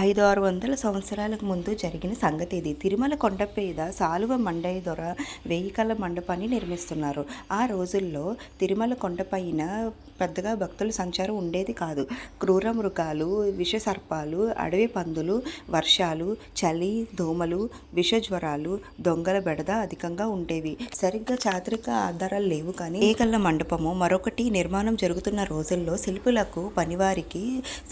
ఐదు ఆరు వందల సంవత్సరాలకు ముందు జరిగిన సంగతి ఇది. తిరుమల కొండపేద సాలువ మండయ దొర వెయ్యి కళ్ళ మండపాన్ని నిర్మిస్తున్నారు. ఆ రోజుల్లో తిరుమల కొండపైన పెద్దగా భక్తుల సంచారం ఉండేది కాదు. క్రూర మృగాలు విష సర్పాలు అడవి పందులు వర్షాలు చలి దోమలు విష జ్వరాలు దొంగల బెడద అధికంగా ఉండేవి. సరిగ్గా చారిత్రక ఆధారాలు లేవు కానీ ఏకల్ల మండపము మరొకటి నిర్మాణం జరుగుతున్న రోజుల్లో శిల్పులకు పనివారికి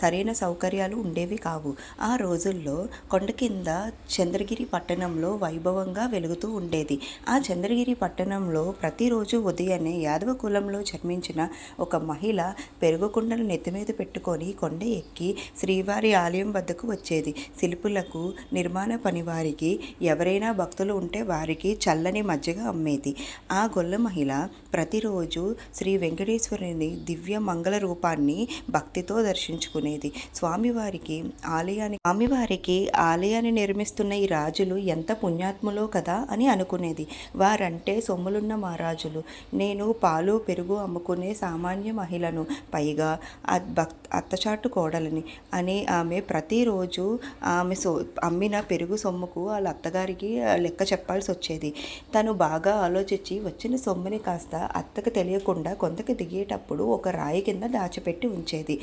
సరైన సౌకర్యాలు ఉండేవి కావు. ఆ రోజుల్లో కొండ కింద చంద్రగిరి పట్టణంలో వైభవంగా వెలుగుతూ ఉండేది. ఆ చంద్రగిరి పట్టణంలో ప్రతిరోజు ఉదయాన్నే యాదవ కులంలో జన్మించిన ఒక మహిళ పెరుగుకుండను నెత్తిమీద పెట్టుకొని కొండ ఎక్కి శ్రీవారి ఆలయం వద్దకు వచ్చేది. శిల్పులకు నిర్మాణ పనివారికి ఎవరైనా భక్తులు ఉంటే వారికి చల్లని మజ్జిగ అమ్మేది. ఆ గొల్ల మహిళ ప్రతిరోజు శ్రీ వెంకటేశ్వరుని దివ్య మంగళ రూపాన్ని భక్తితో దర్శించుకునేది. స్వామివారికి ఆలయాన్ని స్వామివారికి ఆలయాన్ని నిర్మిస్తున్న ఈ రాజులు ఎంత పుణ్యాత్ములో కదా అని అనుకునేది. వారంటే సొమ్ములున్న మహారాజులు నేను పాలు పెరుగు అమ్ముకునే సామాన్య మహిళను పైగా అ- భక్ అత్తచాటు కోడలని అని ఆమె ప్రతిరోజు ఆమె సో అమ్మిన పెరుగు సొమ్ముకు వాళ్ళ అత్తగారికి లెక్క చెప్పాల్సి వచ్చేది. తను బాగా ఆలోచించి వచ్చిన సొమ్ముని కాస్త అత్తకు తెలియకుండా కొంతకు దిగేటప్పుడు ఒక రాయి కింద దాచిపెట్టి ఉంచేది.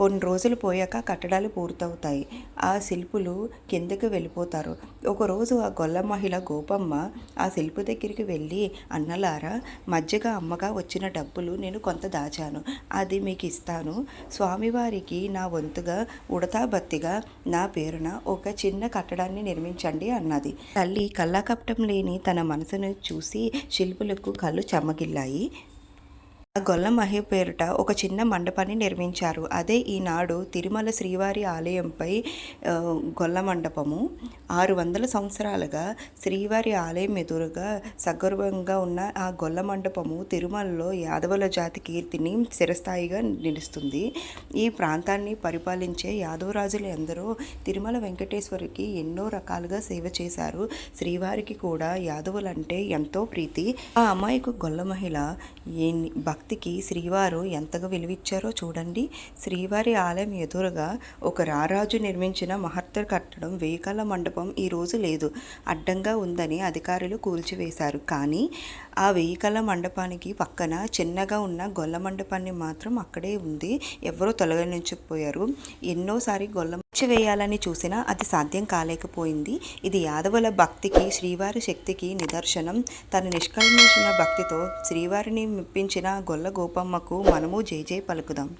కొన్ని రోజులు పోయాక కట్టడాలు పూర్తవుతాయి. ఆ శిల్పులు కిందకి వెళ్ళిపోతారు. ఒకరోజు ఆ గొల్ల మహిళ గోపమ్మ ఆ శిల్పు దగ్గరికి వెళ్ళి అన్నలారా మధ్యగా అమ్మగా వచ్చిన డబ్బులు నేను కొంత దాచాను. అది మీకు ఇస్తాను స్వామివారికి నా వంతుగా ఉడతా బత్తిగా నా పేరున ఒక చిన్న కట్టడాన్ని నిర్మించండి అన్నది. తల్లి కల్లాకపటం లేని తన మనసును చూసి శిల్పులకు కళ్ళు చెమ్మగిల్లాయి ఆ గొల్ల మహి పేరుట ఒక చిన్న మండపాన్ని నిర్మించారు. అదే ఈనాడు తిరుమల శ్రీవారి ఆలయంపై గొల్ల మండపము ఆరు వందల సంవత్సరాలుగా శ్రీవారి ఆలయం ఎదురుగా సగర్వంగా ఉన్న ఆ గొల్ల మండపము తిరుమలలో యాదవుల జాతి కీర్తిని చిరస్థాయిగా నిలుస్తుంది. ఈ ప్రాంతాన్ని పరిపాలించే యాదవరాజులు ఎందరో తిరుమల వెంకటేశ్వరికి ఎన్నో రకాలుగా సేవ చేశారు. శ్రీవారికి కూడా యాదవులంటే ఎంతో ప్రీతి. ఆ అమ్మాయికు గొల్ల మహిళ భక్తికి శ్రీవారు ఎంతగా విలువిచ్చారో చూడండి. శ్రీవారి ఆలయం ఎదురుగా ఒక రారాజు నిర్మించిన మహత్తర కట్టడం వేయికల మండపం ఈ రోజు లేదు. అడ్డంగా ఉందని అధికారులు కూల్చివేశారు. కానీ ఆ వేయికల మండపానికి పక్కన చిన్నగా ఉన్న గొల్ల మండపాన్ని మాత్రం అక్కడే ఉంది. ఎవరో తొలగించకపోయారు. ఎన్నోసారి గొల్ల వేయాలని చూసినా అది సాధ్యం కాలేకపోయింది. ఇది యాదవుల భక్తికి శ్రీవారి శక్తికి నిదర్శనం. తన నిష్కల్మషణ భక్తితో శ్రీవారిని మెప్పించిన గొల్ల గోపమ్మకు మనము జై పలుకుదాం.